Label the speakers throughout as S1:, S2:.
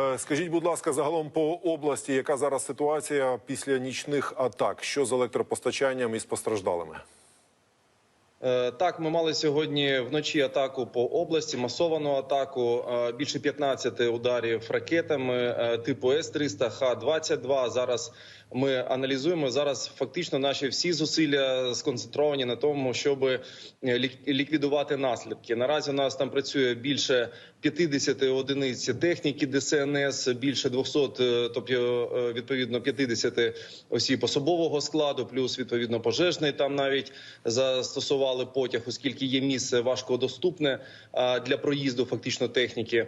S1: Е, Скажіть, будь ласка, загалом по області, яка зараз ситуація після нічних атак? Що з електропостачанням і з постраждалими?
S2: Е, Так, ми мали сьогодні вночі атаку по області, масовану атаку. е, Більше 15 ударів ракетами типу С-300, Х-22. Зараз ми аналізуємо. Зараз фактично наші всі зусилля сконцентровані на тому, щоб е, ліквідувати наслідки. Наразі у нас там працює більше 50 одиниць техніки ДСНС, більше 200, е, тобто е, відповідно 50 осіб особового складу, плюс відповідно пожежний там навіть застосували потяг, оскільки є місце важкодоступне для проїзду фактично техніки.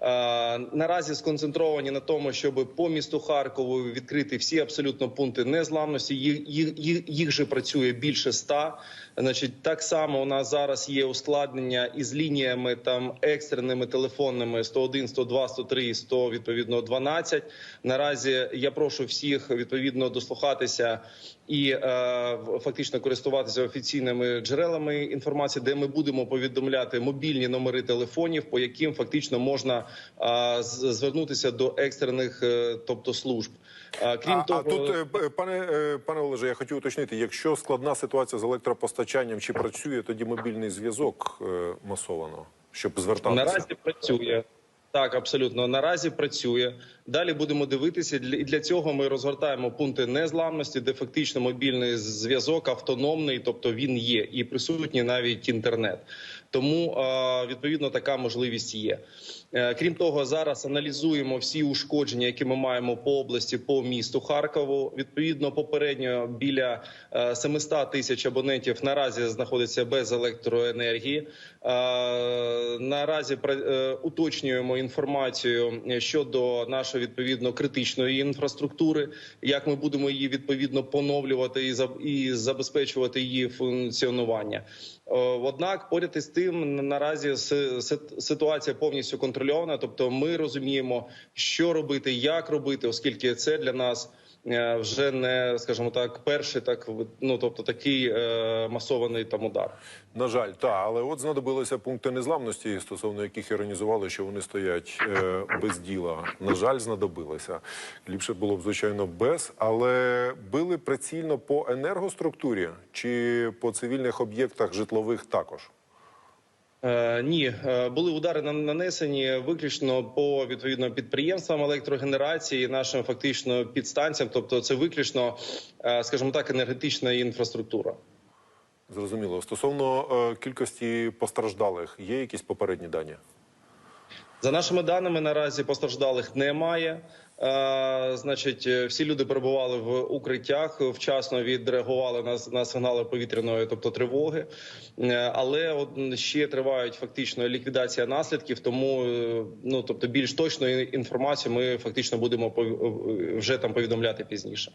S2: А, Наразі сконцентровані на тому, щоб по місту Харкову відкрити всі абсолютно пункти незламності. Їх, їх, їх, же працює більше ста. Значить, так само у нас зараз є ускладнення із лініями там екстреними телефонними 101, 102, 103 і 100, відповідно 12. Наразі я прошу всіх відповідно дослухатися і е, фактично користуватися офіційними джерелами інформації, де ми будемо повідомляти мобільні номери телефонів, по яким фактично можна е, звернутися до екстрених, е, тобто служб. Крім
S1: а,
S2: того,
S1: а тут, е, пане е, пане Олеже, я хотів уточнити: якщо складна ситуація з електропостачанням, чи працює тоді мобільний зв'язок масовано, щоб звертатися?
S2: Наразі працює. Так, абсолютно наразі працює. Далі будемо дивитися. І для цього ми розгортаємо пункти незламності, де фактично мобільний зв'язок автономний, тобто він є, і присутній навіть інтернет. Тому е, відповідно така можливість є. Е, Крім того, зараз аналізуємо всі ушкодження, які ми маємо по області, по місту Харкову. Відповідно, попередньо біля е, 700 тисяч абонентів наразі знаходиться без електроенергії. Е, Наразі е, уточнюємо інформацію щодо нашої відповідно критичної інфраструктури, як ми будемо її відповідно поновлювати і забезпечувати її функціонування. Е, Однак, поряд із тим, н- наразі си- си- ситуація повністю контрольована. Тобто, ми розуміємо, що робити, як робити, оскільки це для нас е, вже не скажімо так, перший так ну тобто такий е, масований там удар.
S1: На жаль, та але от знадобилися пункти незламності, стосовно яких іронізували, що вони стоять е, без діла. На жаль, знадобилися. Ліпше було б звичайно без, але били прицільно по енергоструктурі чи по цивільних об'єктах житлових також.
S2: Е, ні, е, були удари на- нанесені виключно по відповідно підприємствам електрогенерації, нашим фактично підстанціям. Тобто, це виключно, е, скажімо так, енергетична інфраструктура.
S1: Зрозуміло. Стосовно кількості постраждалих, є якісь попередні дані?
S2: За нашими даними, наразі постраждалих немає. Е, значить, е, всі люди перебували в укриттях, вчасно відреагували на, на сигнали повітряної, тобто тривоги. Е, але ще тривають фактично ліквідація наслідків. Тому ну тобто більш точної інформації ми фактично будемо вже там повідомляти пізніше.